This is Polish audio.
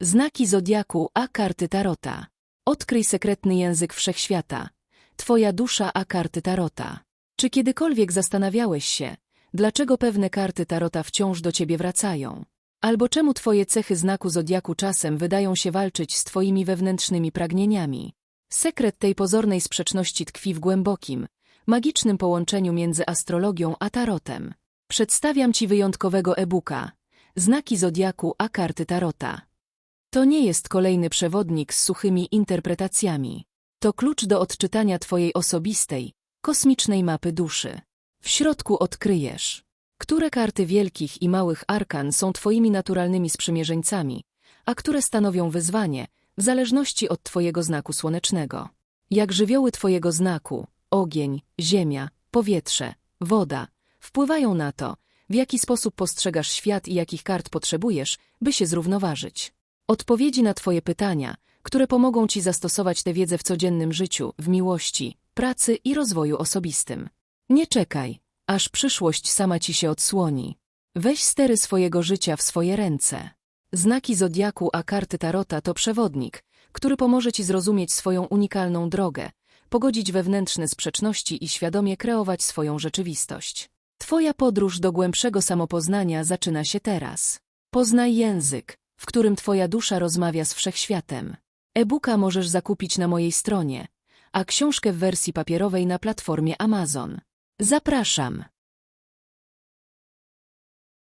Znaki Zodiaku a karty Tarota. Odkryj sekretny język wszechświata. Twoja dusza a karty Tarota. Czy kiedykolwiek zastanawiałeś się, dlaczego pewne karty Tarota wciąż do ciebie wracają? Albo czemu twoje cechy znaku Zodiaku czasem wydają się walczyć z twoimi wewnętrznymi pragnieniami? Sekret tej pozornej sprzeczności tkwi w głębokim, magicznym połączeniu między astrologią a tarotem. Przedstawiam ci wyjątkowego e-booka. Znaki Zodiaku a karty Tarota. To nie jest kolejny przewodnik z suchymi interpretacjami. To klucz do odczytania twojej osobistej, kosmicznej mapy duszy. W środku odkryjesz, które karty wielkich i małych arkan są twoimi naturalnymi sprzymierzeńcami, a które stanowią wyzwanie, w zależności od twojego znaku słonecznego. Jak żywioły twojego znaku, ogień, ziemia, powietrze, woda, wpływają na to, w jaki sposób postrzegasz świat i jakich kart potrzebujesz, by się zrównoważyć. Odpowiedzi na Twoje pytania, które pomogą Ci zastosować tę wiedzę w codziennym życiu, w miłości, pracy i rozwoju osobistym. Nie czekaj, aż przyszłość sama Ci się odsłoni. Weź stery swojego życia w swoje ręce. Znaki Zodiaku a karty Tarota to przewodnik, który pomoże Ci zrozumieć swoją unikalną drogę, pogodzić wewnętrzne sprzeczności i świadomie kreować swoją rzeczywistość. Twoja podróż do głębszego samopoznania zaczyna się teraz. Poznaj język, w którym Twoja dusza rozmawia z wszechświatem. E-booka możesz zakupić na mojej stronie, a książkę w wersji papierowej na platformie Amazon. Zapraszam.